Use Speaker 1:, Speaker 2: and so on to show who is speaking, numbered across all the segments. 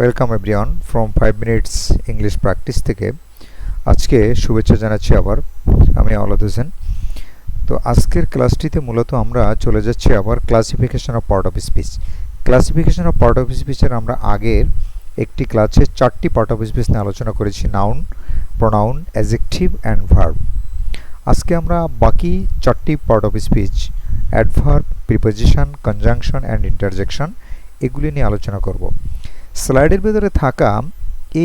Speaker 1: Welcome everyone from five minutes English practice থেকে। আজকে শুভেচ্ছা জানাচ্ছি আবার, আমি আওলাদ হোসেন। তো আজকের ক্লাসটিতে মূলত আমরা চলে যাচ্ছি আবার classification of part of speech classification of part of স্পিচের আমরা আগের একটি ক্লাসে চারটি পার্ট অফ স্পিচ নিয়ে আলোচনা করেছি noun pronoun adjective and verb আজকে আমরা বাকি চারটি part of speech adverb preposition conjunction and interjection এগুলি নিয়ে আলোচনা করব। স্লাইডের ভেতরে থাকা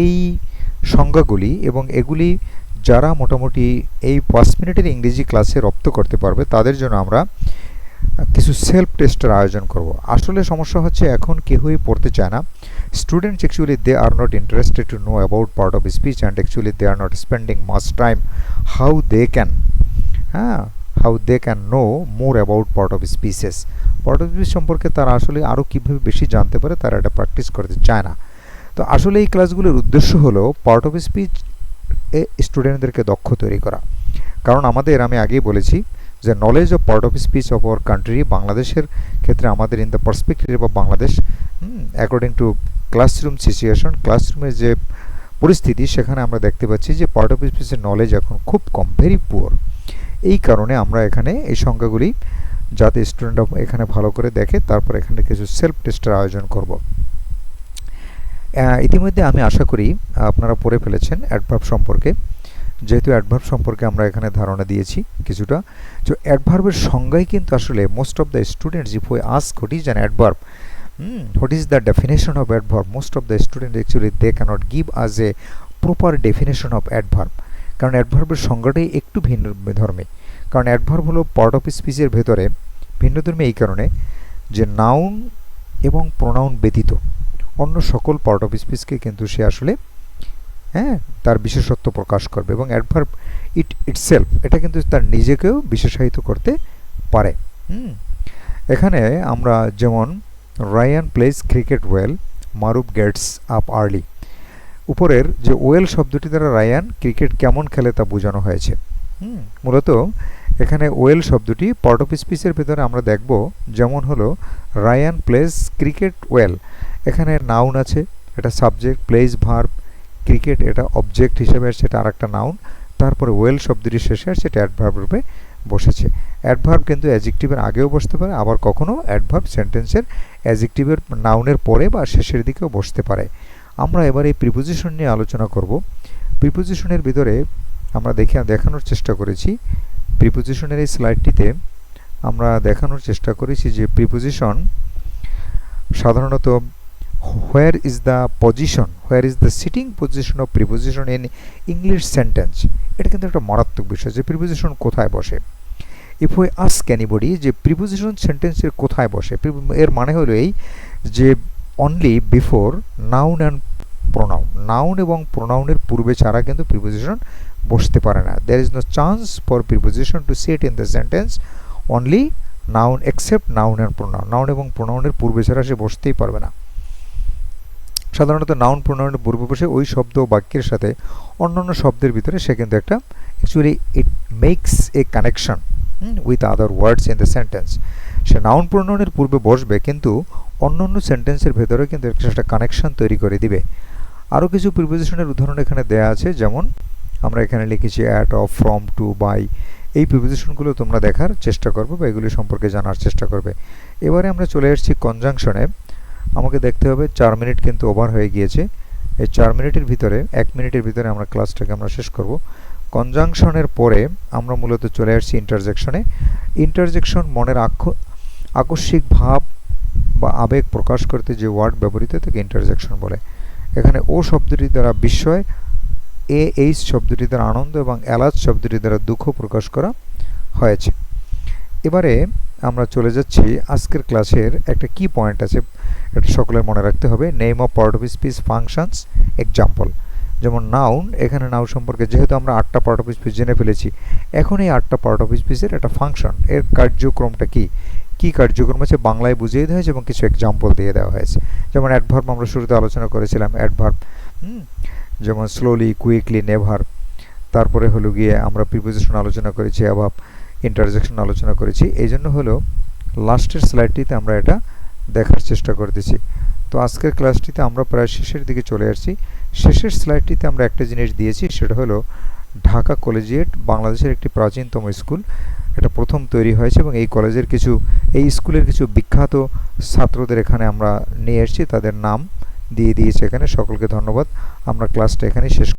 Speaker 1: এই সংজ্ঞাগুলি এবং এগুলি যারা মোটামুটি এই পাঁচ মিনিটের ইংরেজি ক্লাসে রপ্ত করতে পারবে, তাদের জন্য আমরা কিছু সেলফ টেস্টের আয়োজন করব। আসলে সমস্যা হচ্ছে এখন কেউই পড়তে চায় না। Students actually they are not interested to know about part of speech and actually they are not spending much time how they can হ্যাঁ how they can know more about part of speeches part of speech সম্পর্কে তারা আসলে আরও কীভাবে বেশি জানতে পারে তারা এটা প্র্যাকটিস করতে চায় না। তো আসলে এই ক্লাসগুলোর উদ্দেশ্য হলো পার্ট অফ স্পিচ এ স্টুডেন্টদেরকে দক্ষ তৈরি করা। কারণ আমাদের, আমি আগেই বলেছি যে knowledge of part of speech of our country বাংলাদেশের ক্ষেত্রে আমাদের in the perspective of Bangladesh according to classroom situation ক্লাসরুমের যে পরিস্থিতি, সেখানে আমরা দেখতে পাচ্ছি যে পার্ট অফ স্পিচের নলেজ এখন খুব কম ভেরি পুয়ার এই কারণে আমরা এখানে এই সংখ্যাগুলি যাতে স্টুডেন্ট এখানে ভালো করে দেখে, তারপর এখানে কিছু সেলফ টেস্টের আয়োজন করব। ইতিমধ্যে আমি আশা করি আপনারা পড়ে ফেলেছেন অ্যাডভার্ব সম্পর্কে। যেহেতু অ্যাডভার্ব সম্পর্কে আমরা এখানে ধারণা দিয়েছি কিছুটা, তো অ্যাডভার্বের সংজ্ঞাই কিন্তু আসলে most of the students if we ask what is an adverb what is the definition of adverb most of the student actually they can't give as a proper definition of adverb কারণ অ্যাডভার্বের সংজ্ঞাটাই একটু ভিন্ন ধর্মী। কারণ adverb হলো part of স্পিচের ভেতরে ভিন্ন ধর্মী এই কারণে যে নাউন এবং প্রোনাউন ব্যতীত অন্য সকল পার্ট অফ স্পিচকে কিন্তু সে আসলে হ্যাঁ তার বিশেষত্ব প্রকাশ করবে এবং অ্যাডভার্ব ইট ইটসেলফ এটা কিন্তু তার নিজেকেও বিশেষায়িত করতে পারে। হুম, এখানে আমরা যেমন Ryan plays cricket well Maruf gets up early উপরের যে ওয়েল শব্দটি দ্বারা রায়ান ক্রিকেট কেমন খেলে তা বোঝানো হয়েছে। হুম, মূলত এখানে ওয়েল শব্দটি পার্ট অফ স্পিচের ভেতরে আমরা দেখব, যেমন হলো রায়ান প্লেস ক্রিকেট ওয়েল। এখানে নাউন আছে, এটা সাবজেক্ট, প্লেস ভার্ব, ক্রিকেট এটা অবজেক্ট হিসেবে এটা আর একটা নাউন। তারপরে ওয়েল শব্দটি শেষে এটা অ্যাডভার্ব রূপে বসেছে। অ্যাডভার্ব কিন্তু অ্যাজেক্টিভের আগেও বসতে পারে, আবার কখনও অ্যাডভার্ব সেন্টেন্সের অ্যাজেক্টিভের নাউনের পরে বা শেষের দিকেও বসতে পারে। আমরা এবার এই প্রিপোজিশন নিয়ে আলোচনা করব। প্রিপোজিশনের ভিতরে আমরা দেখে দেখানোর চেষ্টা করেছি। প্রিপোজিশনের এই স্লাইডটিতে আমরা দেখানোর চেষ্টা করেছি যে প্রিপোজিশন সাধারণত where is the position where is the sitting position of preposition in English sentence এটা কিন্তু একটা মারাত্মক বিষয় যে প্রিপোজিশন কোথায় বসে। ইফ ওই আস্ক এনিবডি যে প্রিপোজিশন সেন্টেন্সের কোথায় বসে, এর মানে হলো এই যে only before noun and pronoun noun এবং প্রোনাউনের পূর্বে ছাড়া কিন্তু প্রিপোজিশন বসতে পারে না। There is no chance for preposition to set in the sentence only noun except noun and pronoun noun এবং প্রোনাউনের পূর্বে ছাড়া সে বসতেই পারবে না। সাধারণত নাউন প্রোনাউনের পূর্বে বসে ওই শব্দ বাক্যের সাথে অন্যান্য শব্দের ভিতরে সে কিন্তু একটা actually it makes a connection with other words in the sentence say noun প্রোনাউনের পূর্বে বসবে কিন্তু অন্যান্য সেন্টেন্সের ভেতরে কিন্তু একটা কানেকশন তৈরি করে দিবে। আরও কিছু প্রিপোজিশনের উদাহরণ এখানে দেয়া আছে, যেমন আমরা এখানে লিখেছি at of from to by এই প্রিপোজিশনগুলো তোমরা দেখার চেষ্টা করবে বা এগুলি সম্পর্কে জানার চেষ্টা করবে। এবারে আমরা চলে এসেছি কনজাংশনে আমাকে দেখতে হবে, চার মিনিট কিন্তু ওভার হয়ে গিয়েছে। এই চার মিনিটের ভিতরে, এক মিনিটের ভিতরে আমরা ক্লাসটাকে আমরা শেষ করব। কনজাংশনের পরে আমরা মূলত চলে আসছি ইন্টারজেকশনে ইন্টারজেকশন মনের আক্ষ, আকস্মিক ভাব বা আবেগ প্রকাশ করতে যে ওয়ার্ড ব্যবহৃত তাকে ইন্টারজেকশন বলে। এখানে ও শব্দটি দ্বারা বিস্ময়, এ এইচ শব্দটি দ্বারা আনন্দ এবং এলাচ শব্দটি দ্বারা দুঃখ প্রকাশ করা হয়েছে। এবারে আমরা চলে যাচ্ছি আজকের ক্লাসের একটা কি পয়েন্ট আছে, এটা সকলের মনে রাখতে হবে। Name of part of speech functions example যেমন নাউন এখানে নাউন সম্পর্কে যেহেতু আমরা আটটা পার্ট অফ স্পিচ জেনে ফেলেছি, এখন এই আটটা পার্ট অফ স্পিচের একটা ফাংশন এর কার্যক্রমটা কি? কি কার্যক্রম আছে বাংলায় বুঝিয়ে দেওয়া হয়েছে এবং কিছু এক্সাম্পল দিয়ে দেওয়া হয়েছে। যেমন অ্যাডভার্ব আমরা শুরুতে আলোচনা করেছিলাম অ্যাডভার্ব যেমন স্লোলি কুইকলি নেভার তারপরে হলো গিয়ে আমরা প্রিপোজিশন আলোচনা করেছি অ্যাভাব ইন্টারজেকশন আলোচনা করেছি। এই জন্য হলো লাস্টের স্লাইডটিতে আমরা এটা দেখার চেষ্টা করতেছি। তো আজকের ক্লাসটিতে আমরা প্রায় শেষের দিকে চলে আসছি। শেষের স্লাইডটিতে আমরা একটা জিনিস দিয়েছি, সেটা হলো ঢাকা কলেজিয়েট বাংলাদেশের একটি প্রাচীনতম স্কুল এটা প্রথম তৈরি হয়েছে এবং এই কলেজের কিছু, এই স্কুলের কিছু বিখ্যাত ছাত্রদের এখানে আমরা নিয়ে এসেছি, তাদের নাম দিয়ে দিয়েছি এখানে। সকলকে ধন্যবাদ। আমরা ক্লাসটা এখানে শেষ